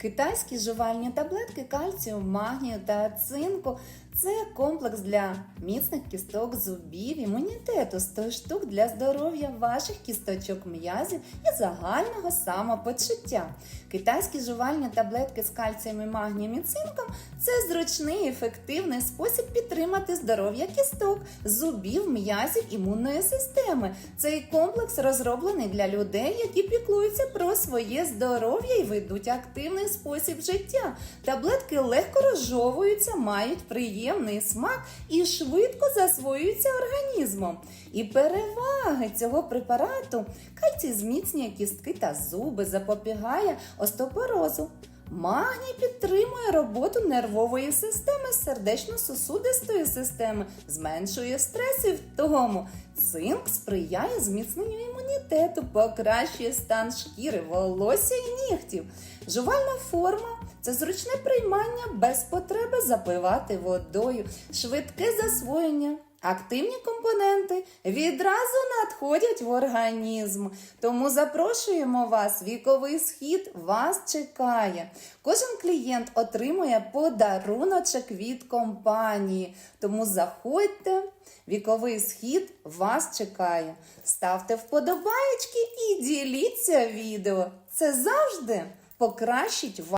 Китайські жувальні таблетки кальцію, магнію та цинку це комплекс для міцних кісток, зубів, імунітету, 100 штук для здоров'я ваших кісточок м'язів і загального самопочуття. Китайські жувальні таблетки з кальцієм і магнієм і цинком це зручний ефективний спосіб підтримати здоров'я кісток, зубів, м'язів, імунної системи. Цей комплекс розроблений для людей, які піклуються про своє здоров'я і ведуть активний спосіб життя. Таблетки легко розжовуються, мають приємний смак і швидко засвоюються організмом. І переваги цього препарату кальцій зміцнює кістки та зуби, запобігає остеопорозу. Магній підтримує роботу нервової системи, сердечно-сосудистої системи, зменшує стрес і втому. Цинк сприяє зміцненню імунітету, покращує стан шкіри, волосся і нігтів. Жувальна форма це зручне приймання без потреби запивати водою, швидке засвоєння. Активні компоненти відразу надходять в організм. Тому запрошуємо вас, віковий схід вас чекає. Кожен клієнт отримує подаруночок від компанії. Тому заходьте, віковий схід вас чекає. Ставте вподобаєчки і діліться відео. Це завжди покращить